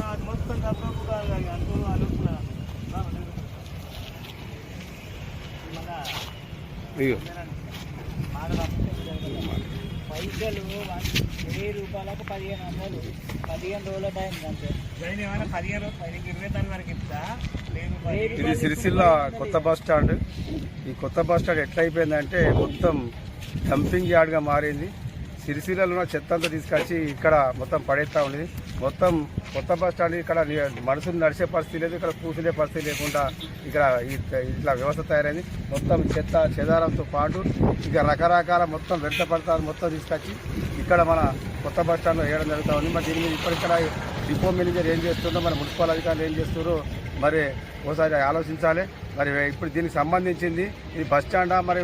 కానీ మొత్తం గబ్బు అనుకూలు అనుకున్నా పైసలు వెయ్యి రూపాయలకు పదిహేను వందలు పదిహేను రోజుల టైం అంతే ఏమైనా పదిహేను పదిహేను ఇరవై తారీఖు వరకు ఇస్తా ఇది సిరిసిల్ల కొత్త బస్ స్టాండ్. ఈ కొత్త బస్ స్టాండ్ ఎట్లయిపోయిందంటే మొత్తం డంపింగ్ యార్డ్గా మారింది. సిరిసిల్లలో ఉన్న చెత్త అంతా తీసుకొచ్చి ఇక్కడ మొత్తం పడేస్తూ ఉండేది మొత్తం కొత్త బస్ స్టాండ్ ఇక్కడ మనుషులు నడిచే పరిస్థితి లేదు ఇక్కడ కూర్చునే పరిస్థితి లేకుండా ఇక్కడ ఇట్లా వ్యవస్థ తయారైంది. మొత్తం చెత్త చెదారంతో పాటు ఇక రకరకాల మొత్తం వ్యర్థ పడతారు మొత్తం తీసుకొచ్చి ఇక్కడ మన కొత్త బస్ స్టాండ్లో వేయడం జరుగుతూ ఉంది. మరి దీని మీద ఇక్కడ డిపో మేనేజర్ ఏం చేస్తుందో మన మున్సిపల్ అధికారులు ఏం చేస్తున్నారో మరి ఒకసారి ఆలోచించాలి. మరి ఇప్పుడు దీనికి సంబంధించింది ఇది బస్ స్టాండా? మరి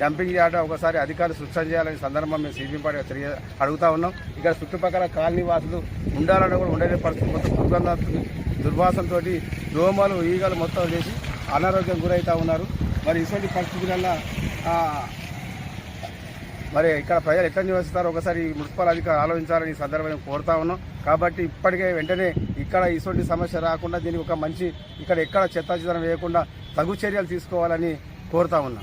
డంపింగ్ యార్డ్ ఒకసారి అధికారులు స్వచ్ఛం చేయాలని సందర్భం మేము సిబిఎం పార్టీ తెలియ అడుగుతా ఉన్నాం. ఇక్కడ చుట్టుపక్కల కాలనీ వాసులు ఉండాలన్నా కూడా ఉండలే పరిస్థితి మొత్తం దుర్గంధ దుర్వాసంతో దోమలు ఈగలు మొత్తం చేసి అనారోగ్యం గురవుతూ ఉన్నారు. మరి ఇటువంటి పరిస్థితులలో మరి ఇక్కడ ప్రజలు ఎట్లా నివసిస్తారో? ఒకసారి మున్సిపల్ అధికారులు ఆలోచించాలని సందర్భం సందర్భంగా కోరుతా ఉన్నాం. కాబట్టి ఇప్పటికే వెంటనే ఇక్కడ ఇటువంటి సమస్య రాకుండా దీనికి ఒక మంచి ఇక్కడ ఎక్కడ చెత్తాచితనం వేయకుండా తగు చర్యలు తీసుకోవాలని కోరుతా ఉన్నాం.